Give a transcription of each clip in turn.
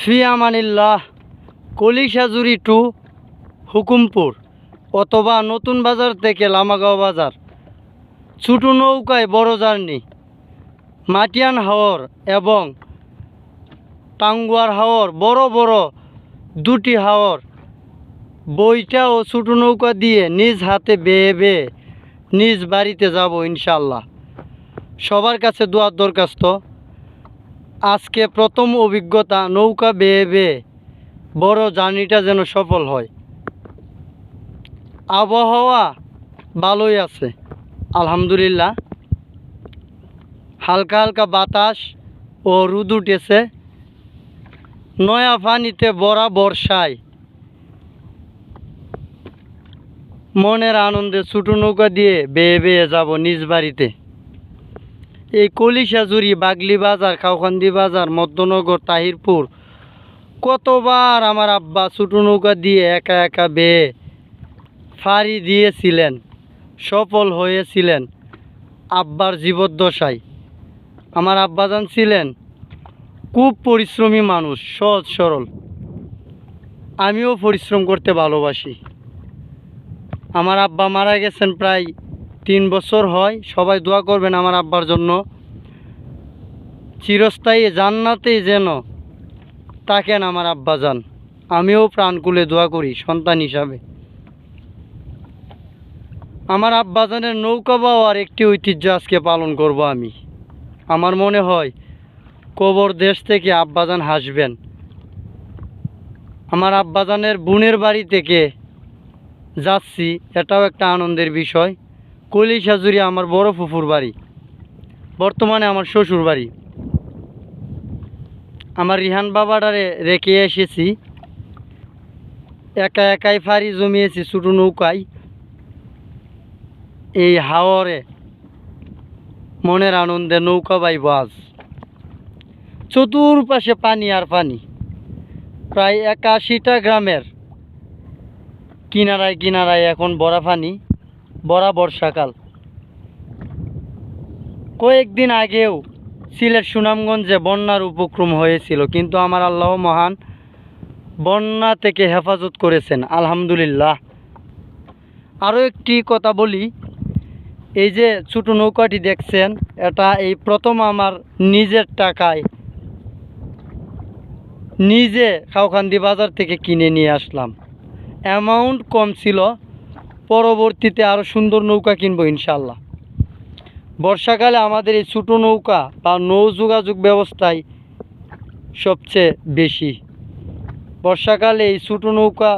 ফি আমানিল্লাহ কলিশাজুরি two হুকুমপুর অথবা নতুন বাজার থেকে লামাগাঁও বাজার। ছোটো নৌকায় বড় জার্নি। মাটিয়ান হাওর এবং টাঙ্গুয়ার হাওর, বড় বড় দুটি হাওর। বইটা ও ছোটো নৌকা দিয়ে নিজ হাতে বেয়ে বেয়ে নিজ বাড়িতে যাব ইনশাল্লাহ সবার কাছে দোয়ার দরখাস্ত। আজকে প্রথম অভিজ্ঞতা নৌকা বেয়ে বেয়ে। বড় জার্নিটা যেন সফল হয়। আবহাওয়া ভালোই আছে, আলহামদুলিল্লাহ। হালকা হালকা বাতাস ও রুদ উঠেছে। নয়া পানিতে বড়া বর্ষায়। মনের আনন্দে ছোটো নৌকা দিয়ে বেয়ে বেয়ে যাব নিজ বাড়িতে। এই কলিশাজুরি বাগলি বাজার, খাওখান্দি বাজার, মধ্যনগর, তাহিরপুর। কতবার আমার আব্বা ছোটো নৌকা দিয়ে একা একা বেয়ে ফাড়ি দিয়েছিলেন, সফল হয়েছিলেন আব্বার জীবদ্দশায়। আমার আব্বাজান ছিলেন খুব পরিশ্রমী মানুষ, সহজ সরল। আমিও পরিশ্রম করতে ভালোবাসি। আমার আব্বা মারা গেছেন প্রায় তিন বছর হয়, সবাই দোয়া করবেন আমার আব্বার জন্য। চিরস্থায়ী জান্নাতেই যেন তাকেন আমার আব্বা যান আমিও প্রাণকুলে দোয়া করি, সন্তান হিসাবে। আমার আব্বাজানের নৌকা বাওয়ার একটি ঐতিহ্য আজকে পালন করব আমি। আমার মনে হয়, কবর দেশ থেকে আব্বাজান হাসবেন। আমার আব্বাজানের বোনের বাড়ি থেকে যাচ্ছি, এটাও একটা আনন্দের বিষয়। কৈলিশাজুরি আমার বড় ফুফুর বাড়ি। বর্তমানে আমার শ্বশুর বাড়ি। আমার রিহান বাবাটারে রেখে এসেছি। একা একাই ফাড়ি জমিয়েছি ছোটো নৌকায়। এই হাওরে মনের আনন্দে নৌকা বাইব আজ। চতুর্পাশে পানি আর পানি। প্রায় একাশিটা গ্রামের কিনারায় কিনারায় এখন বড়া পানি। বড়া বর্ষাকাল কয়েকদিন আগেও সিলেট সুনামগঞ্জে বন্যার উপক্রম হয়েছিল, কিন্তু আমার আল্লাহ মহান বন্যা থেকে হেফাজত করেছেন, আলহামদুলিল্লাহ। আরও একটি কথা বলি, এই যে ছোটো নৌকাটি দেখছেন, এটা এই প্রথম আমার নিজের টাকায় নিজে খাওখান্দি বাজার থেকে কিনে নিয়ে আসলাম। অ্যামাউন্ট কম ছিল পরবর্তীতে আরও সুন্দর নৌকা কিনবো ইনশাল্লাহ বর্ষাকালে আমাদের এই ছোটো নৌকা বা নৌ যোগাযোগ ব্যবস্থায় সবচেয়ে বেশি। বর্ষাকালে এই ছোটো নৌকা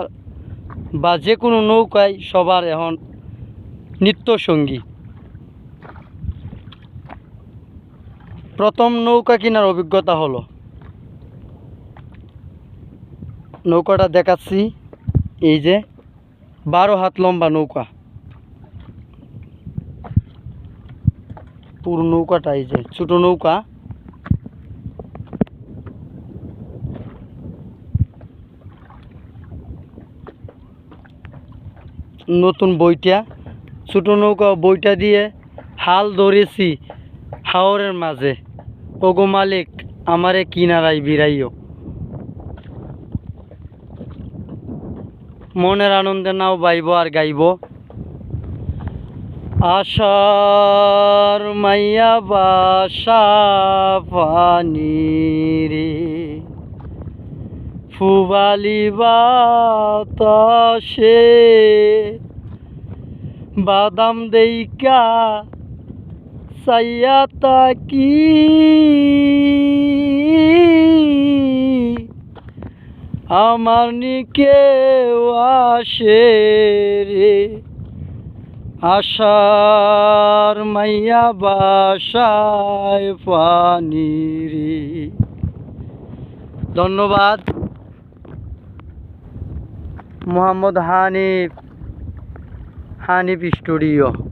বা যে কোনো নৌকায় সবার এখন নিত্য সঙ্গী প্রথম নৌকা কেনার অভিজ্ঞতা হলো। নৌকাটা দেখাচ্ছি, এই যে। বারো হাত লম্বা নৌকা। পুরো নৌকাটা এই যে, ছোটো নৌকা। নতুন বইটা, ছোটো নৌকা বইটা দিয়ে হাল ধরেছি হাওরের মাঝে। ওগো মালিক, আমারে কিনারাই বিরাইও মনের আনন্দে নাও, বাইব আর গাইব। আশার মাইয়া বাসা পানি রে ফুবালি বাতাসে বাদাম দেইকা সাইয়া তাকি। আমার নিকে আসে রে। আশার মাইয়া বাসায় পানি রে। ধন্যবাদ। মোহাম্মদ হানিফ হানিফ স্টুডিও।